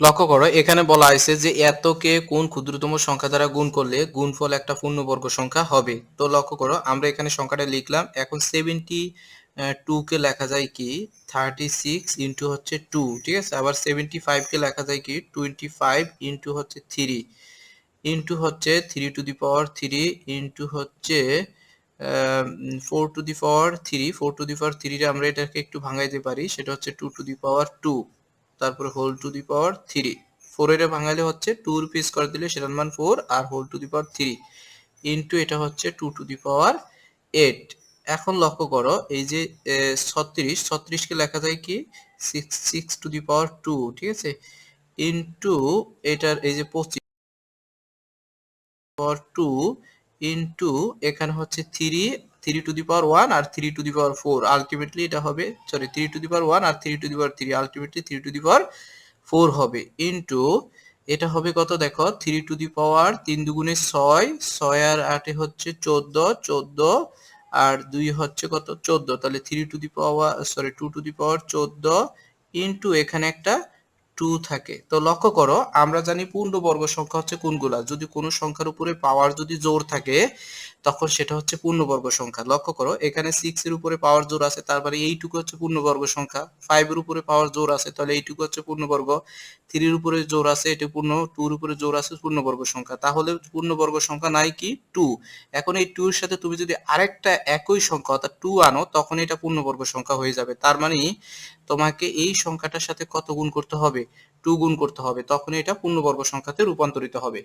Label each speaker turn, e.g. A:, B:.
A: লক্ষ্য করো, এখানে বলা হয়েছে যে এতকে কোন ক্ষুদ্রতম সংখ্যা দ্বারা গুণ করলে গুণফল একটা পূর্ণবর্গ সংখ্যা হবে। তো লক্ষ্য করো, আমরা এখানে সংখ্যাটা লিখলাম, এখন সেভেন্টি টু কে লেখা যায় কি? থার্টি সিক্স ইন্টু হচ্ছে টু ঠিক আছে? আবার সেভেন্টি ফাইভ কে লেখা যায় কি? টোয়েন্টি ফাইভ ইন্টু হচ্ছে থ্রি ইন্টু হচ্ছে three to the power three into হচ্ছে four to the power three four to the power থ্রিটা আমরা এটাকে একটু ভাঙাইতে পারি, সেটা হচ্ছে two to the power two তারপরে whole to the power three four এর ভাঙালে হচ্ছে টু পিস করে দিলে সেটার মান four R whole to the power three into এটা হচ্ছে two to the power eight এখন লক্ষ্য করো, এই যে ছত্রিশ, ছত্রিশকে লেখা যায় কি? Six six to the power two ঠিক আছে? ইন্টু এটার, এই যে পঁচিশ পাওয়ার টু ইন্টু এখানে হচ্ছে three three to the power one R three to the power four ultimately এটা হবে sorry three to the power one R three to the power three ultimately three to the power four হবে। Into এটা হবে কত দেখো? Three to the পাওয়ার তিন দুগুণে ছয় ছয় আর আটে হচ্ছে চোদ্দ চোদ্দ আর দুই হচ্ছে কত? চোদ্দ। তাহলে three to the power sorry two to the power চোদ্দ ইন্টু এখানে একটা টু থাকে। তো লক্ষ্য করো, আমরা জানি পূর্ণবর্গ সংখ্যা হচ্ছে কোনগুলা? যদি কোনো সংখ্যার উপরে পাওয়ার যদি জোর থাকে তখন সেটা হচ্ছে পূর্ণবর্গ সংখ্যা। লক্ষ্য করো, এখানে সিক্স এর উপরে পাওয়ার জোর আছে তারপরে এইটুকু হচ্ছে পূর্ণবর্গ সংখ্যা। ফাইভ এর উপরে পাওয়ার জোর আছে, তাহলে এইটুকু হচ্ছে পূর্ণবর্গ। থ্রির উপরে জোর আছে, এটি পূর্ণ। টুর উপরে জোর আছে, পূর্ণবর্গ সংখ্যা। তাহলে পূর্ণবর্গ সংখ্যা নাই কি? টু এখন এই টু এর সাথে তুমি যদি আরেকটা একই সংখ্যা, অর্থাৎ টু আনো, তখন এটা পূর্ণবর্গ সংখ্যা হয়ে যাবে। তার মানে তোমাকে এই সংখ্যাটার সাথে কত গুণ করতে হবে? টু গুণ করতে হবে। তখন এটা পূর্ণবর্গ সংখ্যাতে রূপান্তরিত হবে।